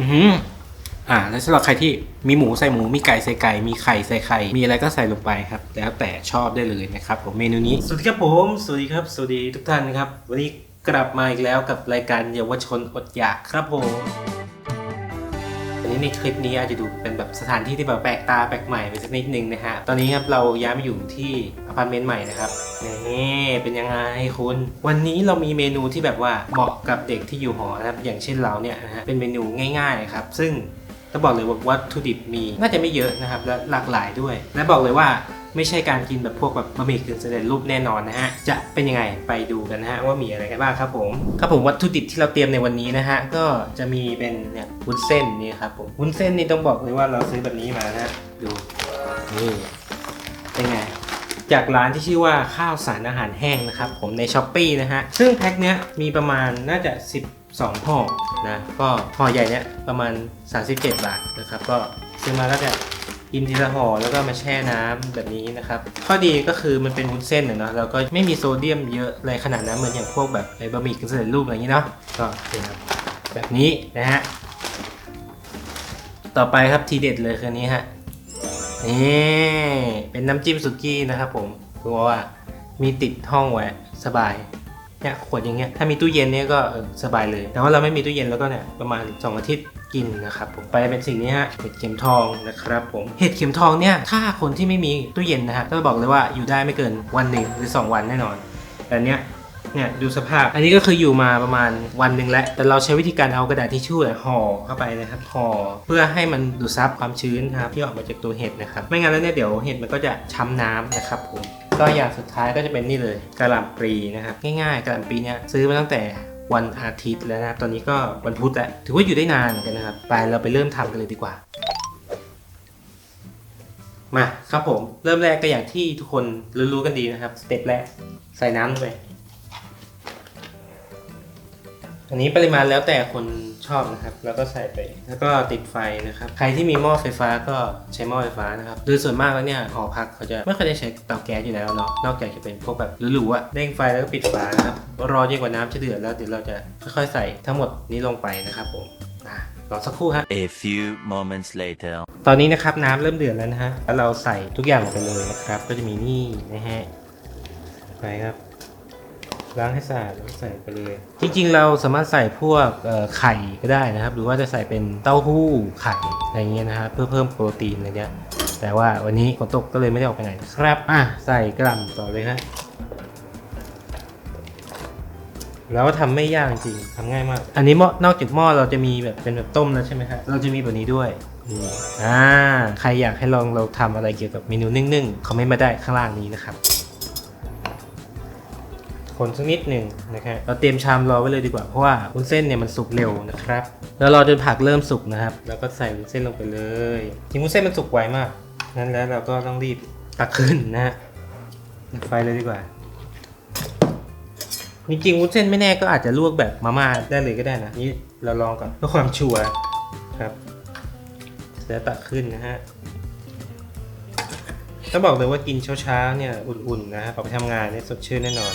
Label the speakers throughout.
Speaker 1: อืมอ่า แล้วสำหรับใครที่มีหมูใส่หมู มีไก่ใส่ไก่ มีไข่ใส่ไข่ มีอะไรก็ใส่ลงไปครับ แล้วแต่ชอบได้เลยนะครับผมเมนูนี้ สวัสดีครับผม สวัสดีครับ สวัสดีทุกท่านครับ วันนี้กลับมาอีกแล้วกับรายการเยาวชนอดอยากครับผม อันนี้ในคลิปนี้อาจจะดูเป็นแบบสถานที่ที่แบบแปลกตาแปลกใหม่ไปสักนิดนึงนะฮะ ตอนนี้ครับเราย้ายมาอยู่ที่อพาร์ตเมนต์ใหม่นะครับนี่เป็นยังไงคุณ วันนี้เรามีเมนูที่แบบว่าเหมาะกับเด็กที่อยู่หอนะครับ อย่างเช่นเราเนี่ยนะฮะ เป็นเมนูง่ายๆครับ ซึ่งต้องบอกเลยว่าวัตถุดิบมีน่าจะไม่เยอะนะครับ และหลากหลายด้วย และบอกเลยว่า ไม่ใช่การกินแบบพวกแบบบะหมี่กึ่งสำเร็จรูปแน่นอนนะฮะ จะเป็นยังไงไปดูกันนะฮะว่ามีอะไรกันบ้างครับผมครับผมวัตถุดิบที่เราเตรียมในวันนี้นะฮะก็จะมีเป็นเนี่ยวุ้นเส้นนี่ครับผมวุ้นเส้นนี่ต้องบอกเลยว่าเราซื้อแบบนี้มานะฮะดูนี่เป็นไงจากร้านที่ชื่อว่าข้าวสารอาหารแห้งนะครับผมในช้อปปีนะฮะ ซึ่งแพ็คเนี้ยมีประมาณน่าจะ 12ห่อนะ ก็ห่อใหญ่เนี้ยประมาณ 37 บาทนะครับ ก็ซื้อมาแล้วก็ กินทีละห่อแล้วก็มาแช่น้ำแบบนี้นะครับ ข้อดีก็คือมันเป็นวุ้นเส้นเนาะแล้วก็ไม่มีโซเดียมเยอะอะไรขนาดนั้นเหมือนอย่างพวกแบบไอ้บะหมี่กึ่งสำเร็จรูปอะไรอย่างนี้เนาะก็นี่ครับแบบนี้นะฮะต่อไปครับทีเด็ดเลยคือนี้ฮะนี่เป็นน้ำจิ้มสุกี้นะครับผมคือว่ามีติดห้องไว้สบายเนี่ยขวดอย่างเงี้ยถ้ามีตู้เย็นเนี่ยก็สบายเลย แต่ว่าเราไม่มีตู้เย็นแล้วก็เนี่ยประมาณ 2 อาทิตย์ กินนะครับผมไปเป็นสิ่งนี้ฮะเห็ดเข็มทองนะครับผมเห็ดเข็มทองเนี่ยถ้าคนที่ไม่มีตู้เย็นนะฮะก็บอกเลยว่าอยู่ได้ไม่เกินวันหนึ่งหรือ 2 วันแน่นอนแต่เนี้ยเนี่ยดูสภาพ อันนี้ก็คืออยู่มาประมาณวันหนึ่งแล้ว แต่เราใช้วิธีการเอากระดาษทิชชู่นะห่อเข้าไปนะครับ ห่อเพื่อให้มันดูดซับความชื้นครับที่ออกมาจากตัวเห็ดนะครับ ไม่งั้นแล้วเนี่ยเดี๋ยวเห็ดมันก็จะช้ำน้ำนะครับผม ก็อย่างสุดท้ายก็จะเป็นนี่เลยกระหล่ำปลีนะครับ ง่ายๆกระหล่ำปลีเนี่ยซื้อมาตั้งแต่ วันอาทิตย์แล้วนะครับตอนนี้ก็วันพุธแล้วถือว่าอยู่ได้นานเหมือนกันนะครับไปเราไปเริ่มทำกันเลยดีกว่า มาครับผมเริ่มแรกก็อย่างที่ทุกคนรู้ๆกันดีนะครับสเต็ปแรกใส่น้ำลงไป อันนี้ปริมาณแล้วแต่คนชอบนะครับ แล้วก็ใส่ไป แล้วก็ติดไฟนะครับ ใครที่มีหม้อไฟฟ้าก็ใช้หม้อไฟฟ้านะครับ โดยส่วนมากแล้วเนี่ยหอพักเขาจะไม่ค่อยได้ใช้เตาแก๊สอยู่แล้วเนาะ นอกจากจะเป็นพวกแบบหรูๆอะเร่งไฟแล้วก็ปิดฝานะครับ รอจนกว่าน้ำจะเดือดแล้วเดี๋ยวเราจะค่อยๆใส่ทั้งหมดนี้ลงไปนะครับผมอะรอสักครู่ฮะ
Speaker 2: A few moments later.
Speaker 1: ตอนนี้นะครับน้ำเริ่มเดือดแล้วนะฮะ แล้วเราใส่ทุกอย่างลงไปเลยนะครับ ก็จะมีนี่นะฮะ ไปครับ ล้างให้สะอาดแล้วใส่ไปเลย จริงๆ เราสามารถใส่พวกไข่ก็ได้นะครับ หรือว่าจะใส่เป็นเต้าหู้ไข่อะไรเงี้ยนะครับเพื่อเพิ่มโปรตีนอะไรเงี้ยแต่ว่าวันนี้ฝนตกก็เลยไม่ได้ออกไปไหนครับอะใส่กระหล่ำต่อเลยฮะแล้วทำไม่ยากจริงทำง่ายมาก อันนี้หม้อนอกจากหม้อเราจะมีแบบเป็นแบบต้มแล้วใช่ไหมฮะเราจะมีแบบนี้ด้วยอ่าใครอยากให้ลองเราทำอะไรเกี่ยวกับเมนูนึ่งๆคอมเมนต์มาได้ข้างล่างนี้นะครับ คนสักนิดหนึ่งนะครับเราเตรียมชามรอไว้เลยดีกว่าเพราะว่าวุ้นเส้นเนี่ยมันสุกเร็วนะครับ แล้วรอจนผักเริ่มสุกนะครับ แล้วก็ใส่วุ้นเส้นลงไปเลยจริงวุ้นเส้นมันสุกไวมากนั้นแล้วเราก็ต้องรีบตักขึ้นนะฮะดับไฟเลยดีกว่าจริงๆวุ้นเส้นไม่แน่ก็อาจจะลวกแบบมาม่าได้เลยก็ได้นะนี่เราลองก่อนเพื่อความชัวร์ครับ แล้วตักขึ้นนะฮะต้องบอกเลยว่ากินเช้าๆเนี่ยอุ่นๆนะครับออกไปทำงานเนี่ยสดชื่นแน่นอน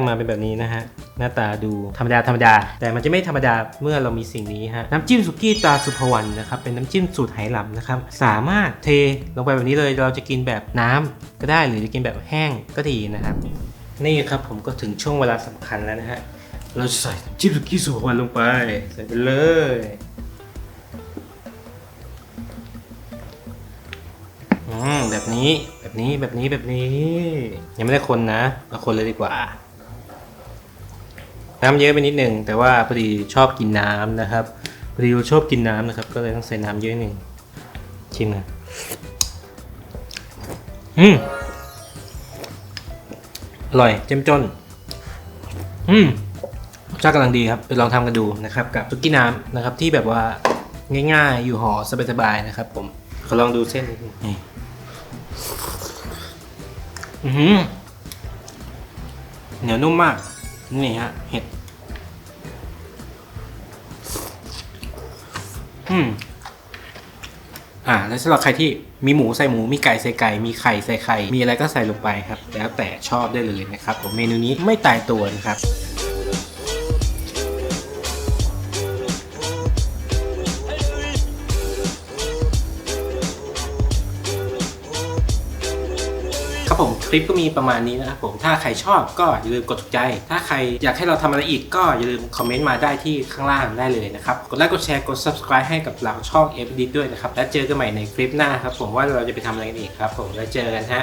Speaker 1: งมาเป็นแบบนี้นะฮะ หน้าตาดูธรรมดาธรรมดา แต่มันจะไม่ธรรมดาเมื่อเรามีสิ่งนี้ฮะ น้ำจิ้มสุกี้ตาสุภวรรณนะครับ เป็นน้ำจิ้มสูตรไหหลำนะครับ สามารถเทลงไปแบบนี้เลย เราจะกินแบบน้ำก็ได้ หรือจะกินแบบแห้งก็ดีนะครับ นี่ครับผมก็ถึงช่วงเวลาสำคัญแล้วนะฮะ เราจะใส่น้ำจิ้มสุกี้สุภวรรณลงไป ใส่ไปเลยอืมแบบนี้แบบนี้แบบนี้แบบนี้ ยังไม่ได้คนนะมาคนเลยดีกว่า น้ำเยอะไปนิดหนึ่งแต่ว่าพอดีชอบกินน้ำนะครับพอดีเราชอบกินน้ำนะครับ ก็เลยต้องใส่น้ำเยอะหนึ่งชิมนะอืมอร่อยเจ้มจนอืมชาติกำลังดีครับไปลองทำกันดูนะครับ กับซุกี้น้ำนะครับ ที่แบบว่าง่ายๆ อยู่หอสบายๆนะครับ ผมขอลองดูเส้นนิดนึงนี่อือหือเหนียวนุ่มมาก นี่ฮะ เห็ด อืมอ่า แล้วสำหรับใครที่มีหมูใส่หมูมีไก่ใส่ไก่ มีไข่ใส่ไข่ มีอะไรก็ใส่ลงไปครับ แล้วแต่ชอบได้เลยนะครับผมเมนูนี้ไม่ตายตัวนะครับ ผมคลิปก็มีประมาณนี้นะครับผมถ้าใครชอบก็อย่าลืมกดถูกใจ ถ้าใครอยากให้เราทำอะไรอีกก็อย่าลืมคอมเมนต์มาได้ที่ข้างล่างได้เลยนะครับกดไลค์กดแชร์กด subscribe ให้กับเราช่อง f d ด้วยนะครับแล้วเจอกันใหม่ในคลิปหน้าครับผมว่าเราจะไปทำอะไรกันอีกครับผมแล้วเจอกันฮะ